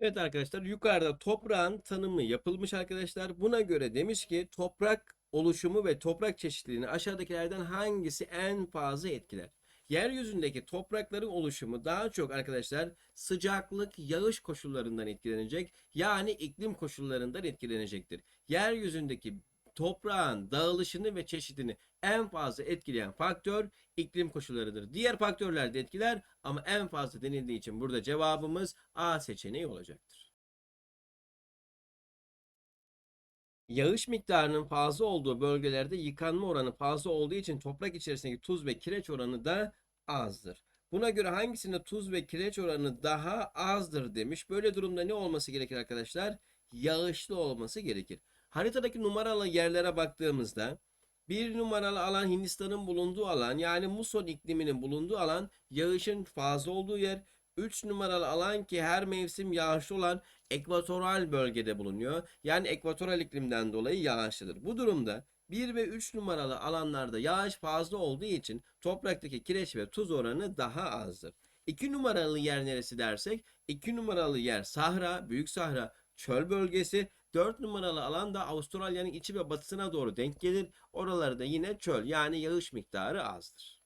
Evet arkadaşlar yukarıda toprağın tanımı yapılmış arkadaşlar. Buna göre demiş ki toprak oluşumu ve toprak çeşitliliğini aşağıdakilerden hangisi en fazla etkiler? Yeryüzündeki toprakların oluşumu daha çok arkadaşlar sıcaklık, yağış koşullarından etkilenecek. Yani iklim koşullarından etkilenecektir. Yeryüzündeki toprağın dağılışını ve çeşidini en fazla etkileyen faktör iklim koşullarıdır. Diğer faktörler de etkiler ama en fazla denildiği için burada cevabımız A seçeneği olacaktır. Yağış miktarının fazla olduğu bölgelerde yıkanma oranı fazla olduğu için toprak içerisindeki tuz ve kireç oranı da azdır. Buna göre hangisinde tuz ve kireç oranı daha azdır demiş. Böyle durumda ne olması gerekir arkadaşlar? Yağışlı olması gerekir. Haritadaki numaralı yerlere baktığımızda bir numaralı alan Hindistan'ın bulunduğu alan yani muson ikliminin bulunduğu alan yağışın fazla olduğu yer. 3 numaralı alan ki her mevsim yağışlı olan ekvatoral bölgede bulunuyor. Yani ekvatoral iklimden dolayı yağışlıdır. Bu durumda 1 ve 3 numaralı alanlarda yağış fazla olduğu için topraktaki kireç ve tuz oranı daha azdır. 2 numaralı yer neresi dersek 2 numaralı yer Sahra, Büyük Sahra, çöl bölgesi. 4 numaralı alan da Avustralya'nın içi ve batısına doğru denk gelir. Oralarda yine çöl yani yağış miktarı azdır.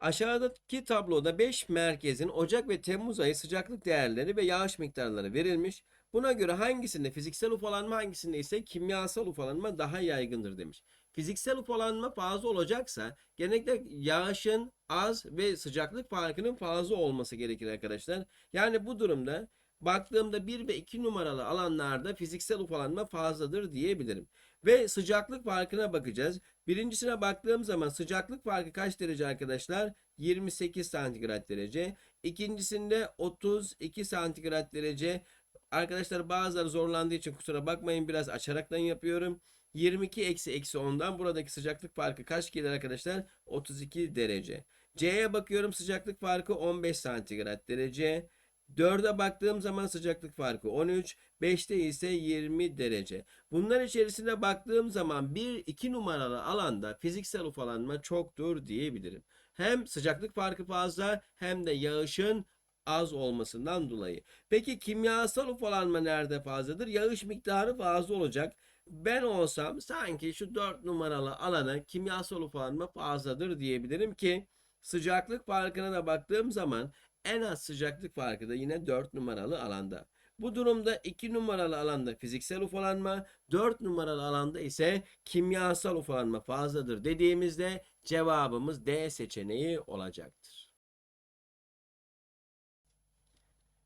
Aşağıdaki tabloda 5 merkezin Ocak ve Temmuz ayı sıcaklık değerleri ve yağış miktarları verilmiş. Buna göre hangisinde fiziksel ufalanma hangisinde ise kimyasal ufalanma daha yaygındır demiş. Fiziksel ufalanma fazla olacaksa genellikle yağışın az ve sıcaklık farkının fazla olması gerekir arkadaşlar. Yani bu durumda baktığımda 1 ve 2 numaralı alanlarda fiziksel ufalanma fazladır diyebilirim. Ve sıcaklık farkına bakacağız. Birincisine baktığım zaman sıcaklık farkı kaç derece arkadaşlar? 28 santigrat derece. İkincisinde 32 santigrat derece. Arkadaşlar bazıları zorlandığı için kusura bakmayın biraz açaraktan yapıyorum. 22 eksi eksi 10'dan buradaki sıcaklık farkı kaç gelir arkadaşlar? 32 derece. C'ye bakıyorum sıcaklık farkı 15 santigrat derece. 4'e baktığım zaman sıcaklık farkı 13, 5'te ise 20 derece. Bunlar içerisinde baktığım zaman 1-2 numaralı alanda fiziksel ufalanma çoktur diyebilirim. Hem sıcaklık farkı fazla hem de yağışın az olmasından dolayı. Peki kimyasal ufalanma nerede fazladır? Yağış miktarı fazla olacak. Ben olsam sanki şu 4 numaralı alana kimyasal ufalanma fazladır diyebilirim ki sıcaklık farkına da baktığım zaman en az sıcaklık farkı da yine 4 numaralı alanda. Bu durumda 2 numaralı alanda fiziksel ufalanma, 4 numaralı alanda ise kimyasal ufalanma fazladır dediğimizde cevabımız D seçeneği olacaktır.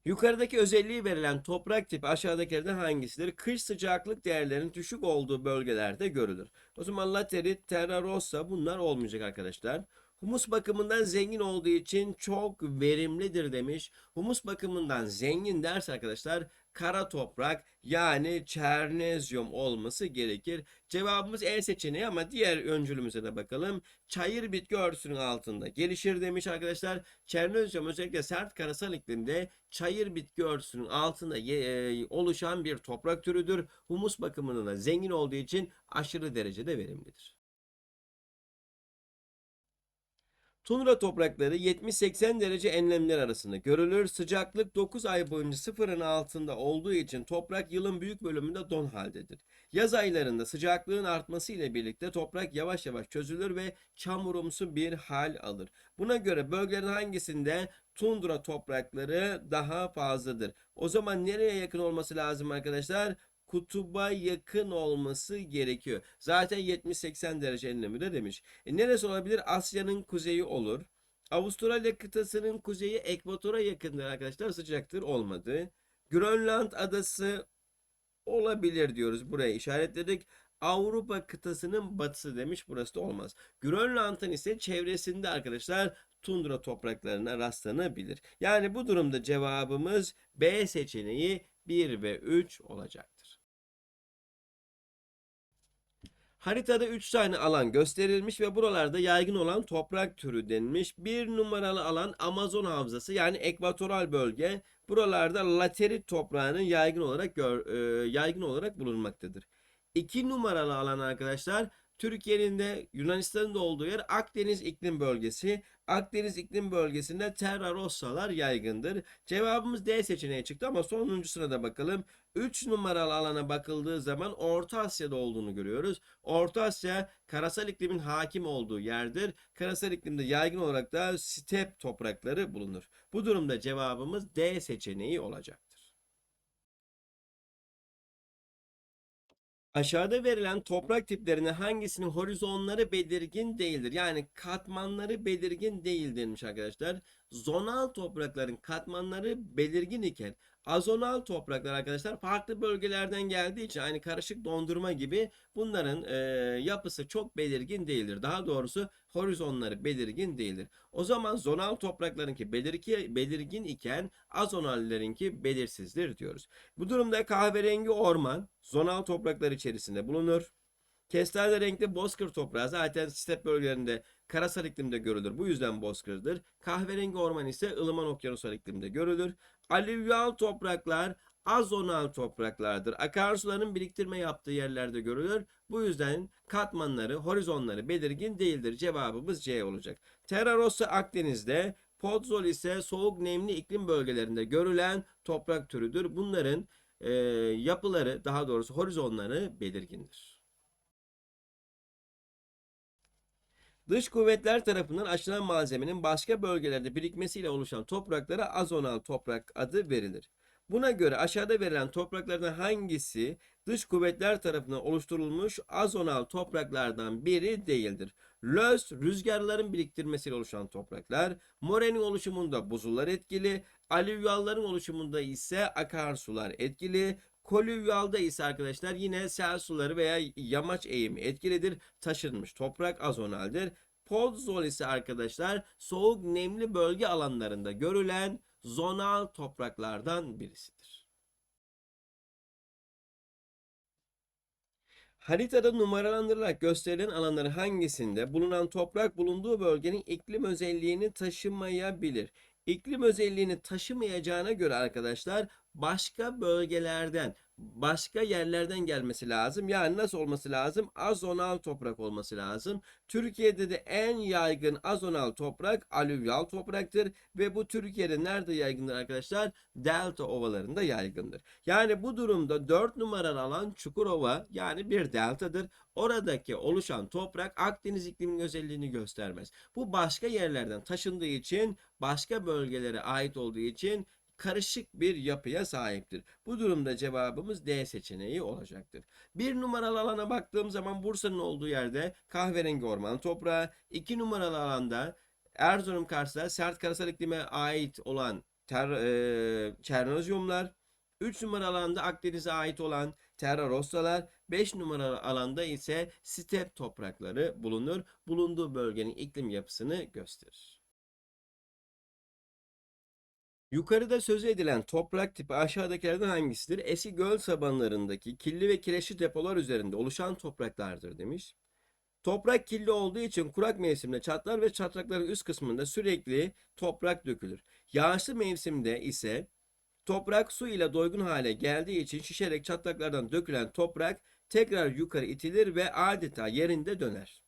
Yukarıdaki özelliği verilen toprak tipi aşağıdakilerden hangisidir? Kış sıcaklık değerlerinin düşük olduğu bölgelerde görülür. O zaman laterit, terra rossa bunlar olmayacak arkadaşlar. Humus bakımından zengin olduğu için çok verimlidir demiş. Humus bakımından zengin ders arkadaşlar kara toprak yani çernezyum olması gerekir. Cevabımız E seçeneği ama diğer öncülümüze de bakalım. Çayır bitki örtüsünün altında gelişir demiş arkadaşlar. Çernezyum özellikle sert karasal iklimde çayır bitki örtüsünün altında e, oluşan bir toprak türüdür. Humus bakımından da zengin olduğu için aşırı derecede verimlidir. Tundra toprakları 70-80 derece enlemler arasında görülür. Sıcaklık 9 ay boyunca sıfırın altında olduğu için toprak yılın büyük bölümünde don haldedir. Yaz aylarında sıcaklığın artması ile birlikte toprak yavaş yavaş çözülür ve çamurumsu bir hal alır. Buna göre bölgelerin hangisinde tundra toprakları daha fazladır? O zaman nereye yakın olması lazım arkadaşlar? Kutuba yakın olması gerekiyor. Zaten 70-80 derece enleminde demiş. E neresi olabilir? Asya'nın kuzeyi olur. Avustralya kıtasının kuzeyi ekvatora yakındır arkadaşlar. Sıcaktır olmadı. Grönland adası olabilir diyoruz. Buraya işaretledik. Avrupa kıtasının batısı demiş. Burası da olmaz. Grönland'ın ise çevresinde arkadaşlar tundra topraklarına rastlanabilir. Yani bu durumda cevabımız B seçeneği 1 ve 3 olacaktır. Haritada 3 tane alan gösterilmiş ve buralarda yaygın olan toprak türü denilmiş. Bir numaralı alan Amazon havzası yani ekvatoral bölge. Buralarda laterit toprağının yaygın olarak gör, e, yaygın olarak bulunmaktadır. 2 numaralı alan arkadaşlar Türkiye'nin de Yunanistan'ın da olduğu yer Akdeniz iklim bölgesi. Akdeniz iklim bölgesinde Terra Rossa'lar yaygındır. Cevabımız D seçeneği çıktı ama sonuncusuna da bakalım. 3 numaralı alana bakıldığı zaman Orta Asya'da olduğunu görüyoruz. Orta Asya karasal iklimin hakim olduğu yerdir. Karasal iklimde yaygın olarak da step toprakları bulunur. Bu durumda cevabımız D seçeneği olacaktır. Aşağıda verilen toprak tiplerinin hangisinin horizonları belirgin değildir? Yani katmanları belirgin değil denmiş arkadaşlar. Zonal toprakların katmanları belirgin iken azonal topraklar arkadaşlar farklı bölgelerden geldiği için aynı karışık dondurma gibi bunların e, yapısı çok belirgin değildir. Daha doğrusu horizonları belirgin değildir. O zaman zonal topraklarınki belirgin, belirgin iken azonallerinki belirsizdir diyoruz. Bu durumda kahverengi orman zonal topraklar içerisinde bulunur. Kestane renkli bozkır toprağı zaten step bölgelerinde karasal iklimde görülür. Bu yüzden bozkırdır. Kahverengi orman ise ılıman okyanusal iklimde görülür. Alüvyal topraklar azonal topraklardır. Akarsuların biriktirme yaptığı yerlerde görülür. Bu yüzden katmanları, horizonları belirgin değildir. Cevabımız C olacak. Terra Rossa Akdeniz'de, Podzol ise soğuk nemli iklim bölgelerinde görülen toprak türüdür. Bunların e, yapıları, daha doğrusu horizonları belirgindir. Dış kuvvetler tarafından aşılan malzemenin başka bölgelerde birikmesiyle oluşan topraklara azonal toprak adı verilir. Buna göre aşağıda verilen topraklardan hangisi dış kuvvetler tarafından oluşturulmuş azonal topraklardan biri değildir? Löz, rüzgarların biriktirmesiyle oluşan topraklar, morenin oluşumunda buzullar etkili, alüvyalların oluşumunda ise akarsular etkili, Kolüvyalda ise arkadaşlar yine sel suları veya yamaç eğimi etkilidir. Taşınmış toprak azonaldir. Podzol ise arkadaşlar soğuk nemli bölge alanlarında görülen zonal topraklardan birisidir. Haritada numaralandırılarak gösterilen alanların hangisinde bulunan toprak bulunduğu bölgenin iklim özelliğini taşımayabilir? İklim özelliğini taşımayacağına göre arkadaşlar başka bölgelerden, başka yerlerden gelmesi lazım. Yani nasıl olması lazım? Azonal toprak olması lazım. Türkiye'de de en yaygın azonal toprak alüvyal topraktır ve bu Türkiye'de nerede yaygındır arkadaşlar? Delta ovalarında yaygındır. Yani bu durumda 4 numaralı alan Çukurova yani bir deltadır. Oradaki oluşan toprak Akdeniz ikliminin özelliğini göstermez. Bu başka yerlerden taşındığı için, başka bölgelere ait olduğu için karışık bir yapıya sahiptir. Bu durumda cevabımız D seçeneği olacaktır. Bir numaralı alana baktığım zaman Bursa'nın olduğu yerde kahverengi orman toprağı, iki numaralı alanda Erzurum Kars'ta sert karasal iklime ait olan ter, e, çernozyumlar, 3 numaralı alanda Akdeniz'e ait olan Terra Rossa'lar, 5 numaralı alanda ise step toprakları bulunur. Bulunduğu bölgenin iklim yapısını gösterir. Yukarıda söz edilen toprak tipi aşağıdakilerden hangisidir? Eski göl sabanlarındaki kirli ve kireçli depolar üzerinde oluşan topraklardır demiş. Toprak kirli olduğu için kurak mevsimde çatlar ve çatlakların üst kısmında sürekli toprak dökülür. Yağışlı mevsimde ise toprak su ile doygun hale geldiği için şişerek çatlaklardan dökülen toprak tekrar yukarı itilir ve adeta yerinde döner.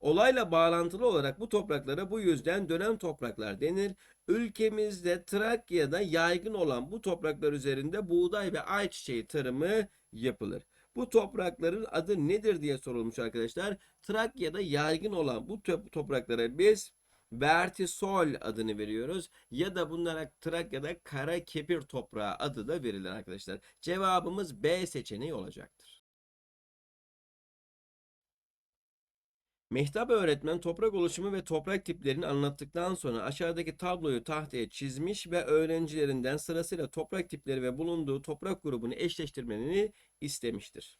Olayla bağlantılı olarak bu topraklara bu yüzden dönem topraklar denir. Ülkemizde Trakya'da yaygın olan bu topraklar üzerinde buğday ve ayçiçeği tarımı yapılır. Bu toprakların adı nedir diye sorulmuş arkadaşlar. Trakya'da yaygın olan bu topraklara biz vertisol adını veriyoruz. Ya da bunlara Trakya'da kara kepir toprağı adı da verilir arkadaşlar. Cevabımız B seçeneği olacaktır. Mehtap öğretmen toprak oluşumu ve toprak tiplerini anlattıktan sonra aşağıdaki tabloyu tahtaya çizmiş ve öğrencilerinden sırasıyla toprak tipleri ve bulunduğu toprak grubunu eşleştirmelerini istemiştir.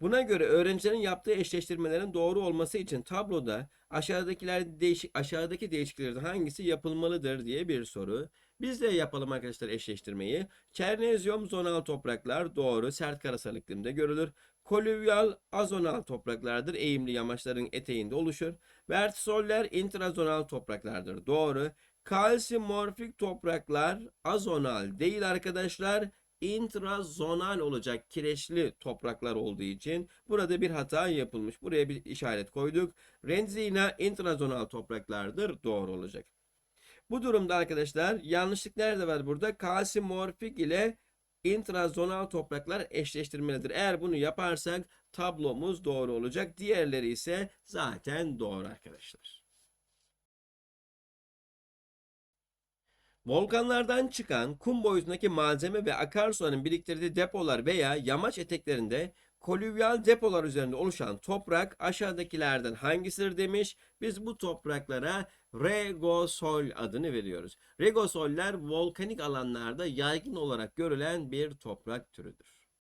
Buna göre öğrencilerin yaptığı eşleştirmelerin doğru olması için tabloda aşağıdakiler değişik aşağıdaki değişikliklerden hangisi yapılmalıdır diye bir soru. Biz de yapalım arkadaşlar eşleştirmeyi. Çernezyum zonal topraklar doğru sert karasal iklimde görülür. Kolüvyal azonal topraklardır. Eğimli yamaçların eteğinde oluşur. Vertisoller intrazonal topraklardır. Doğru. Kalsimorfik topraklar azonal değil arkadaşlar. intrazonal olacak kireçli topraklar olduğu için burada bir hata yapılmış. Buraya bir işaret koyduk. Renzina intrazonal topraklardır. Doğru olacak. Bu durumda arkadaşlar yanlışlık nerede var burada? Kalsimorfik ile intrazonal topraklar eşleştirmelidir. Eğer bunu yaparsak tablomuz doğru olacak. Diğerleri ise zaten doğru arkadaşlar. Volkanlardan çıkan kum boyutundaki malzeme ve akarsuların biriktirdiği depolar veya yamaç eteklerinde kolüvyal depolar üzerinde oluşan toprak aşağıdakilerden hangisidir demiş. Biz bu topraklara regosol adını veriyoruz. Regosoller volkanik alanlarda yaygın olarak görülen bir toprak türüdür.